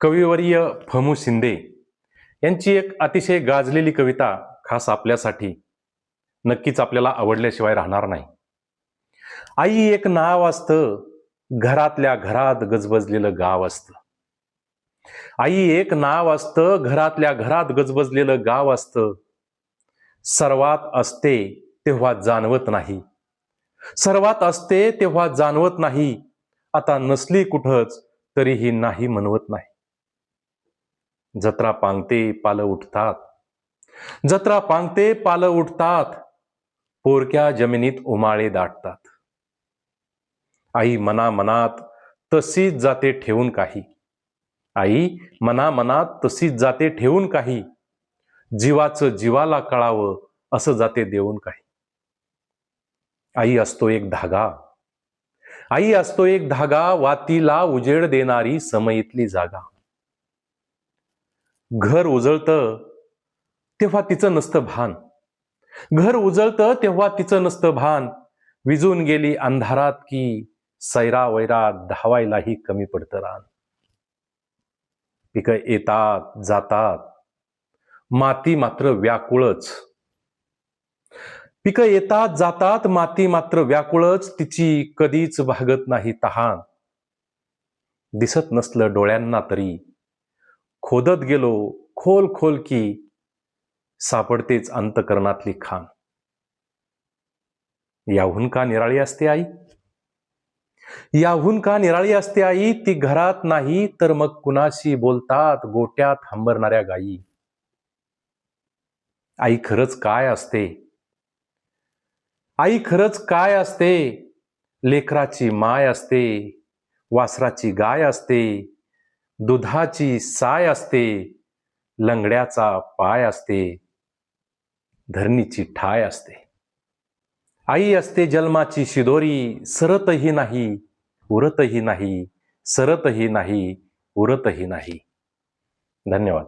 कविवर्य फमू शिंदे यांची एक अतिशय गाजलेली कविता खास आपल्यासाठी नक्कीच आपल्याला आवडल्याशिवाय राहणार नाही. आई एक नाव असतं घरातल्या घरात गजबजलेलं गाव असतं. आई एक नाव असतं घरातल्या घरात गजबजलेलं गाव असतं. सर्वात असते तेव्हा जाणवत नाही. सर्वात असते तेव्हा जाणवत नाही. आता नसली कुठंच तरीही नाही म्हणवत नाही. जत्रा पांगते पालं उठतात. जत्रा पांगते पालं उठतात पोरक्या जमिनीत उमाळे दाटतात. आई मना मनात तशीच जाते ठेवून काही. आई मना मनात तशीच जाते ठेवून काही. जीवाचं जीवाला कळावं असं जाते देऊन काही. आई असतो एक धागा. आई असतो एक धागा वातीला उजेड देणारी समयीतली जागा. घर उजळतं तेव्हा तिचं नसतं भान. घर उजळतं तेव्हा तिचं नसतं भान. विजून गेली अंधारात की सैरा वैरा धावायलाही कमी पडतं रान. पिकं येतात जातात. माती मात्र व्याकुळच. पिकं येतात जातात माती मात्र व्याकुळच. तिची कधीच भागत नाही तहान. दिसत नसलं डोळ्यांना तरी. खोदत गेलो खोल खोल की सापडतेच अंतकरणातली खान याहून का निराळी असते आई? याहून का निराळी असते आई? ती घरात नाही तर मग कुणाशी बोलतात गोट्यात हंबरणाऱ्या गायी? आई खरंच काय असते? आई खरंच काय असते? लेकराची माय असते वासराची गाय असते दुधाची साय असते लंगड्याचा पाय असते धरणीची ठाय असते. आई असते जन्माची शिदोरी सरतही नाही उरतही नाही सरतही नाही उरतही नाही. धन्यवाद.